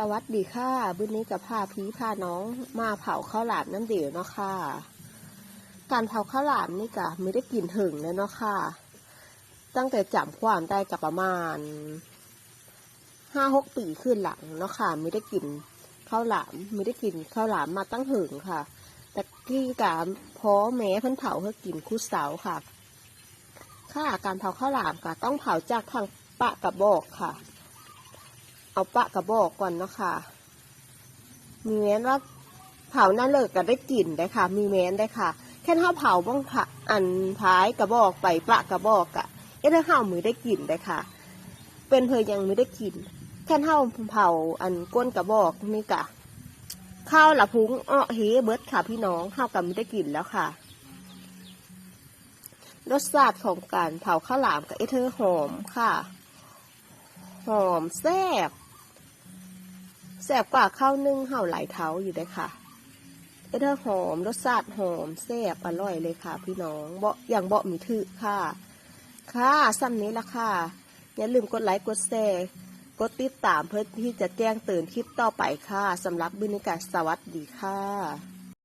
สวัสดีค่ะบุญนี้กับพาพีพาน้องมาเผาข้าวหลามน้ำเดียเนาะค่ะ การเผาข้าวหลามนี่กะไม่ได้กลิ่นถึงเลยเนาะค่ะ ตั้งแต่จำความได้กับประมาณห้าหกปีขึ้นหลังเนาะค่ะ ไม่ได้กลิ่นข้าวหลามไม่ได้กลิ่นข้าวหลามมาตั้งหึงค่ะ แต่ที่กะพอแม้เพิ่นเผาเพื่อกินคู่เสาค่ะ ค่ะการเผาข้าวหลามก็ต้องเผาจากทางปะกระบอกค่ะ เอาปะกระบอกก่อนเนาะค่ะ มีแม้นว่าเผาหน้าเลิกก็ได้กลิ่นได้ค่ะ มีแม้นได้ค่ะ แค่เท่าเผาบ้างค่ะอันท้ายกระบอกไปปะกระบอกอะเอ๊ะถ้าเท่ามือได้กลิ่นได้ค่ะ เป็นเพยยังไม่ได้กลิ่นแค่เท่าเผาอันก้นกระบอกนี่กะข้าวละพุงอ้อเฮเบิร์ดค่ะพี่น้องข้าวกับไม่ได้กลิ่นแล้วค่ะรสชาติของการเผาข้าวหลามกับเอเธอร์หอมค่ะ หอมแซ่บ แซ่บกว่าข้าวนึ่งเห่าหลายเท้าอยู่เลยค่ะเอเธอร์หอมรสชาติหอมแซ่บอร่อยเลยค่ะ พี่น้องเบาอย่างเบาะมีทือค่ะ ค่ะซ้ำนี้ละค่ะ อย่าลืมกดไลค์กดแชร์กดติดตามเพื่อที่จะแจ้งเตือนคลิปต่อไปค่ะสำหรับบินิกาศสวัสดีค่ะ